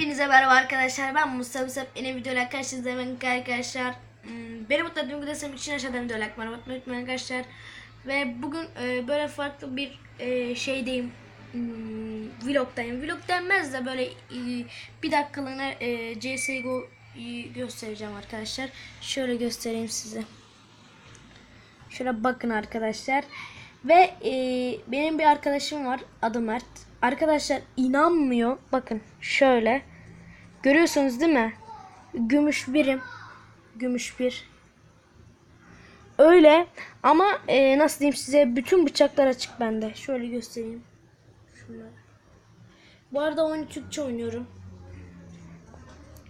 Hepinize merhaba arkadaşlar. Ben Mustafa Musab. Yeni videoyla karşınızdayım arkadaşlar. Hmm, Beni mutlu ettiğim destek için aşağıdan videoya like bana unutmayın arkadaşlar. Ve bugün e, böyle farklı bir e, şeydeyim. Hmm, vlogdayım. Vlog denmez de böyle e, bir dakikalığına CSGO'yu göstereceğim arkadaşlar. Şöyle göstereyim size. Şöyle bakın arkadaşlar. Ve e, benim bir arkadaşım var. Adı Mert. Arkadaşlar inanmıyor. Bakın şöyle. Görüyorsunuz değil mi? Gümüş birim. Gümüş bir. Öyle ama e, nasıl diyeyim size bütün bıçaklar açık bende. Şöyle göstereyim. Şunları. Bu arada oyunu Türkçe oynuyorum.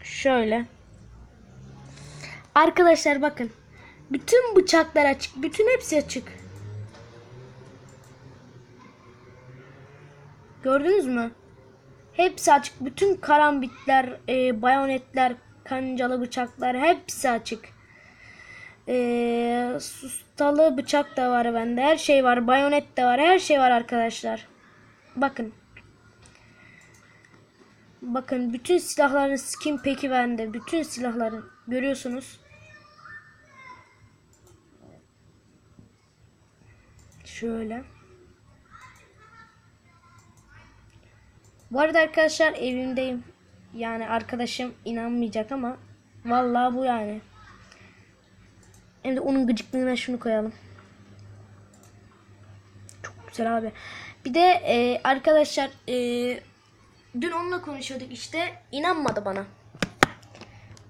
Şöyle. Arkadaşlar bakın. Bütün bıçaklar açık. Bütün hepsi açık. Gördünüz mü? Hepsi açık. Bütün karambitler, e, bayonetler, kancalı bıçaklar hepsi açık. E, sustalı bıçak da var bende. Her şey var. Bayonet de var. Her şey var arkadaşlar. Bakın. Bakın bütün silahların skin peki bende. Bütün silahların. Görüyorsunuz. Şöyle. Bu arada arkadaşlar evimdeyim. Yani arkadaşım inanmayacak ama vallahi bu yani. Hem de onun gıcıklığına şunu koyalım. Çok güzel abi. Bir de e, arkadaşlar e, dün onunla konuşuyorduk işte. inanmadı bana.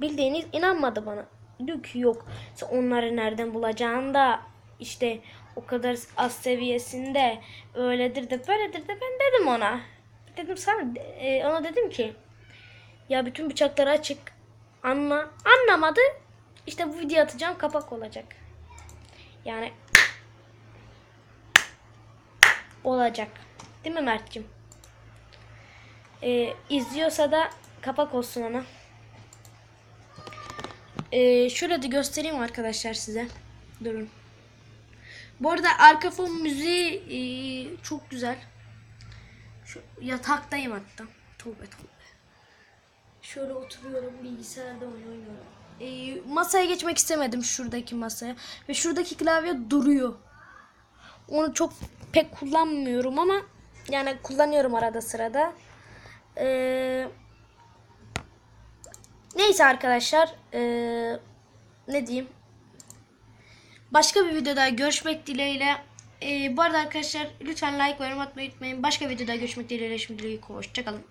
Bildiğiniz inanmadı bana. Diyor ki yok. Onları nereden bulacağını da işte o kadar az seviyesinde öyledir de böyledir de ben dedim ona. Dedim sana e, ona dedim ki ya bütün bıçakları açık anla anlamadı işte bu video atacağım kapak olacak. Yani olacak. Değil mi Mert'cim? Ee, izliyorsa da kapak olsun ona. Ee, şöyle de göstereyim arkadaşlar size. Durun. Bu arada arka fon müziği e, çok güzel. Şu yataktayım hatta. Tövbe tövbe. Şöyle oturuyorum bilgisayarda oynuyorum. Ee, masaya geçmek istemedim şuradaki masaya. Ve şuradaki klavye duruyor. Onu çok pek kullanmıyorum ama yani kullanıyorum arada sırada. Ee, neyse arkadaşlar. Ee, ne diyeyim? Başka bir videoda görüşmek dileğiyle. Ee, bu arada arkadaşlar lütfen like ve yorum atmayı unutmayın. Başka videoda görüşmek dileğiyle. Şimdilik hoşçakalın.